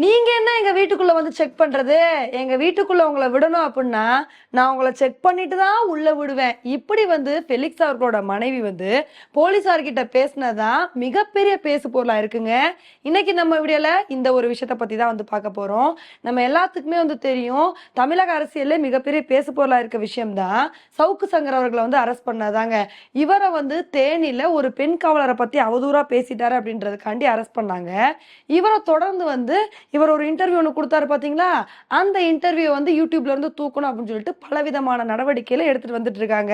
நீங்க என்ன எங்க வீட்டுக்குள்ள வந்து செக் பண்றது? எங்க வீட்டுக்குள்ள உங்களை விடணும் அப்படின்னா நான் உங்களை செக் பண்ணிட்டு தான் உள்ள விடுவேன். இப்படி வந்து ஃபெலிக்ஸ் அவர்களோட மனைவி வந்து போலீஸார்கிட்ட பேசினதான் மிகப்பெரிய பேசு பொருளா இருக்குங்க. இன்னைக்கு நம்ம வீடியோல இந்த ஒரு விஷயத்த பத்தி தான் வந்து பார்க்க போறோம். நம்ம எல்லாத்துக்குமே வந்து தெரியும் தமிழக அரசியல்ல மிகப்பெரிய பேசு பொருளா இருக்க விஷயம் தான் சவுக்கு சங்கர் அவர்களை வந்து அரெஸ்ட் பண்ணாதாங்க. இவரை வந்து தேனியில் ஒரு பெண் காவலரை பத்தி அவதூறா பேசிட்டாரு அப்படின்றதுக்காண்டி அரெஸ்ட் பண்ணாங்க. இவரை தொடர்ந்து வந்து இவர் ஒரு இன்டர்வியூ ஒன்று கொடுத்தாரு பார்த்தீங்களா அந்த இன்டர்வியூ வந்து யூடியூப்ல இருந்து தூக்கணும் அப்படின்னு சொல்லிட்டு பலவிதமான நடவடிக்கையில எடுத்துட்டு வந்துட்டு இருக்காங்க.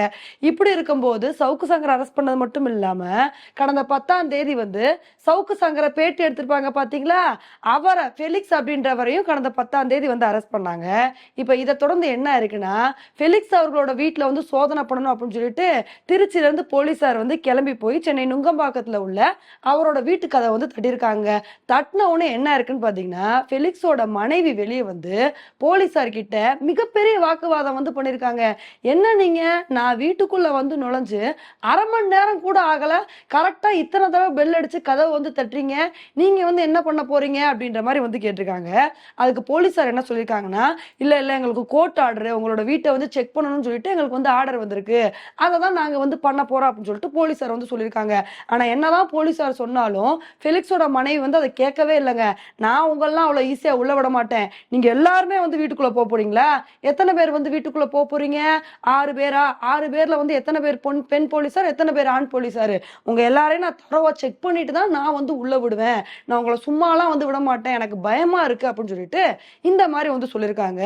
இப்படி இருக்கும்போது சவுக்கு சங்கர் அரெஸ்ட் பண்ணது மட்டும் இல்லாம கடந்த பத்தாம் தேதி வந்து சவுக்கு சங்கரை பேட்டி எடுத்திருப்பாங்க பாத்தீங்களா? அவரை ஃபெலிக்ஸ் அப்படின்றவரையும் கடந்த பத்தாம் தேதி வந்து அரெஸ்ட் பண்ணாங்க. இப்போ இதை தொடர்ந்து என்ன இருக்குன்னா ஃபெலிக்ஸ் அவர்களோட வீட்டில் வந்து சோதனை பண்ணணும் அப்படின்னு சொல்லிட்டு திருச்சியிலேருந்து இருந்து வந்து கிளம்பி போய் சென்னை நுங்கம்பாக்கத்தில் உள்ள அவரோட வீட்டு கதை வந்து தட்டியிருக்காங்க. தட்டின உடனே என்ன இருக்குன்னு பார்த்தீங்கன்னா ஃபெலிக்ஸோட மனைவி வெளியே வந்து போலீஸார்கிட்ட மிகப்பெரிய வாக்குவாதம் வந்து பண்ணியிருக்காங்க என்ன நீங்க? நான் வீட்டுக்குள்ள வந்து நுழைஞ்சு அரை மணி நேரம் கூட ஆகல. கரெக்டா இத்தனை தடவை பெல் அடிச்சு கதவை வந்து தட்டுறீங்க. நீங்க வந்து என்ன பண்ண போறீங்க? அப்படின்ற மாதிரி வந்து கேட்டிருக்காங்க. அதுக்கு போலீஸார் என்ன சொல்லியிருக்காங்கன்னா இல்ல இல்ல எங்களுக்கு கோர்ட் ஆர்டர் உங்களோட வீட்டை வந்து செக் பண்ணணும்னு சொல்லிட்டு எங்களுக்கு வந்து ஆர்டர் வந்திருக்கு. அதை தான் நாங்க வந்து பண்ண போறோம் அப்படின்னு சொல்லிட்டு போலீஸார் வந்து சொல்லியிருக்காங்க. ஆனா என்னதான் போலீஸார் சொன்னாலும் ஃபெலிக்ஸோட மனைவி வந்து அதை கேட்கவே இல்லைங்க. நான் உங்களெல்லாம் அவ்வளோ ஈஸியாக உள்ள விட மாட்டேன். நீங்க எல்லாருமே வந்து வீட்டுக்குள்ள போக போறீங்களா? எத்தனை பேர் வந்து வீட்டுக்குள்ள போக போறீங்க? ஆறு பேரா? ஆறு பேர்ல வந்து எத்தனை பேர் பொன் பெண் போலீஸார் எத்தனை பேர் ஆண் போலீஸார்? உங்க எல்லாரையும் நான் தரவா செக் பண்ணிட்டு தான் நான் வந்து உள்ள விடுவேன். நான் உங்களை சும்மாலாம் வந்து விட மாட்டேன். எனக்கு பயமா இருக்கு அப்படின்னு சொல்லிட்டு இந்த மாதிரி வந்து சொல்லியிருக்காங்க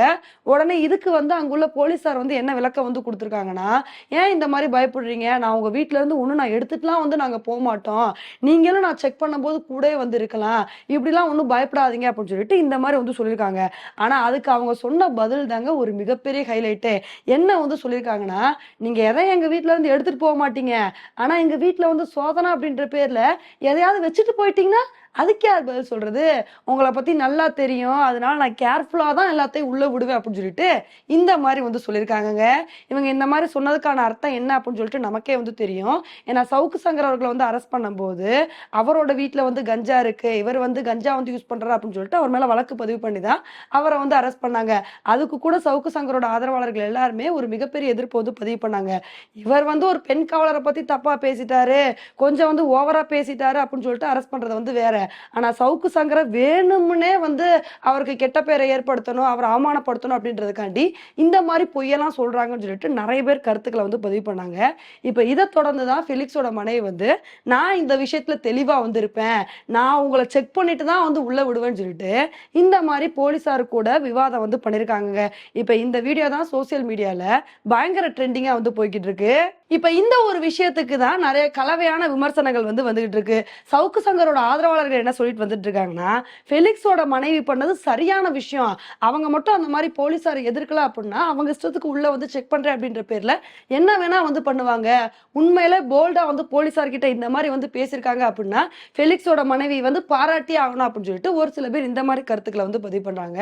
உடனே இதுக்கு வந்து அங்குள்ள போலீஸார் வந்து என்ன விளக்கம் வந்து கொடுத்துருக்காங்கன்னா ஏன் இந்த மாதிரி பயப்படுறீங்க? நான் உங்க வீட்டுல இருந்து ஒன்றும் நான் எடுத்துட்டுலாம் வந்து நாங்க போக மாட்டோம். நீங்களும் நான் செக் பண்ணும்போது கூட வந்து இருக்கலாம். இப்படிலாம் ஒன்றும் பயப்படாதீங்க அப்படின்னு சொல்லிட்டு இந்த மாதிரி வந்து சொல்லியிருக்காங்க. ஆனால் அதுக்கு அவங்க சொன்ன பதில் தாங்க ஒரு மிகப்பெரிய ஹைலைட்டு என்ன வந்து சொல்லியிருக்காங்கன்னா நீங்கள் எதை எங்கள் வீட்டில் இருந்து எடுத்துகிட்டு போக மாட்டீங்க. ஆனால் எங்கள் வீட்டில் வந்து சோதனை அப்படின்ற பேரில் எதையாவது வச்சுட்டு போயிட்டீங்கன்னா அதுக்கு யார் பதில் சொல்றது உங்களை பத்தி நல்லா தெரியும் அதனால நான் கேர்ஃபுல்லாக தான் எல்லாத்தையும் உள்ளே விடுவேன் அப்படின்னு சொல்லிட்டு இந்த மாதிரி வந்து சொல்லியிருக்காங்கங்க. இவங்க இந்த மாதிரி சொன்னதுக்கான அர்த்தம் என்ன அப்படின்னு சொல்லிட்டு நமக்கே வந்து தெரியும். ஏன்னா சவுக்கு சங்கர் அவர்களை வந்து அரெஸ்ட் பண்ணும்போது அவரோட வீட்டில் வந்து கஞ்சா இருக்கு இவர் வந்து கஞ்சா வந்து யூஸ் பண்ணுறா அப்படின்னு சொல்லிட்டு அவர் மேலே வழக்கு பதிவு பண்ணி தான் அவரை வந்து அரெஸ்ட் பண்ணாங்க. அதுக்கு கூட சவுக்கு சங்கரோட ஆதரவாளர்கள் எல்லாருமே ஒரு மிகப்பெரிய எதிர்ப்பு வந்து பதிவு பண்ணாங்க. இவர் வந்து ஒரு பெண் காவலரை பற்றி தப்பாக பேசிட்டாரு கொஞ்சம் வந்து ஓவராக பேசிட்டாரு அப்படின்னு சொல்லிட்டு அரெஸ்ட் பண்ணுறது வந்து வேற ஆனா சவுக்கு சங்கர வேணும்னே வந்து அவருக்கு கெட்ட பேரை ஏற்படுத்தணும் அவரை அவமானப்படுத்தணும் அப்படின்றதுக்காண்டி இந்த மாதிரி பொய்யெல்லாம் சொல்றாங்கன்னு சொல்லிட்டு நிறைய பேர் கருத்துக்களை வந்து பதிவு பண்ணாங்க. இப்போ இதை தொடர்ந்து தான் ஃபிலிக்ஸோட மனைவி வந்து நான் இந்த விஷயத்துல தெளிவா வந்திருப்பேன். நான் உங்களை செக் பண்ணிட்டு தான் வந்து உள்ள விடுவேன்னு சொல்லிட்டு இந்த மாதிரி போலீஸார் கூட விவாதம் வந்து பண்ணியிருக்காங்க இப்போ இந்த வீடியோ தான் சோசியல் மீடியாவில் பயங்கர ட்ரெண்டிங்காக வந்து போய்கிட்டு இருக்கு. இப்போ இந்த ஒரு விஷயத்துக்கு தான் நிறைய கலவையான விமர்சனங்கள் வந்து வந்துகிட்டு இருக்கு. சவுக்கு சங்கரோட ஆதரவாளர்கள் என்ன சொல்லிட்டு வந்துட்டு இருக்காங்கன்னா ஃபெலிக்ஸோட மனைவி பண்ணது சரியான விஷயம். அவங்க மட்டும் அந்த மாதிரி போலீஸார் எதிர்க்கல அப்படின்னா அவங்க இஷ்டத்துக்கு உள்ள வந்து செக் பண்றேன் அப்படின்ற பேர்ல என்ன வேணா வந்து பண்ணுவாங்க? உண்மையில போல்டா வந்து போலீஸார் கிட்ட இந்த மாதிரி வந்து பேசியிருக்காங்க அப்படின்னா ஃபெலிக்ஸோட மனைவி வந்து பாராட்டி ஆகணும் அப்படின்னு சொல்லிட்டு ஒரு சில பேர் இந்த மாதிரி கருத்துக்களை வந்து பதிவு பண்றாங்க.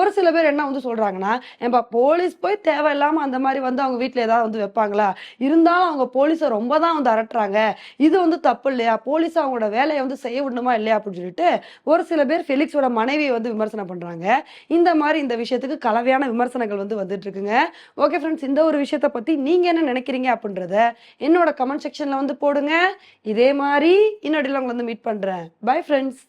ஒரு சில பேர் என்ன வந்து சொல்றாங்கன்னா ஏன்பா போலீஸ் போய் தேவையில்லாம அந்த மாதிரி வந்து அவங்க வீட்டுல ஏதாவது வந்து வைப்பாங்களா? இருந்தாலும் அவங்க போலீஸை ரொம்ப தான் வந்து அரட்டுறாங்க. இது வந்து தப்பு இல்லையா? போலீஸ் அவங்களோட வேலையை வந்து செய்ய விடணுமா இல்லையா? அப்படின்னு சொல்லிட்டு ஒரு சில பேர் ஃபெலிக்ஸோட மனைவியை வந்து விமர்சனம் பண்றாங்க. இந்த மாதிரி இந்த விஷயத்துக்கு கலவையான விமர்சனங்கள் வந்து வந்துட்டு இருக்குங்க. ஓகே ஃப்ரெண்ட்ஸ் இந்த ஒரு விஷயத்தை பத்தி நீங்க என்ன நினைக்கிறீங்க அப்படின்றத என்னோட கமெண்ட் செக்ஷன்ல வந்து போடுங்க. இதே மாதிரி இன்னொடியில் உங்களை வந்து மீட் பண்றேன். Bye friends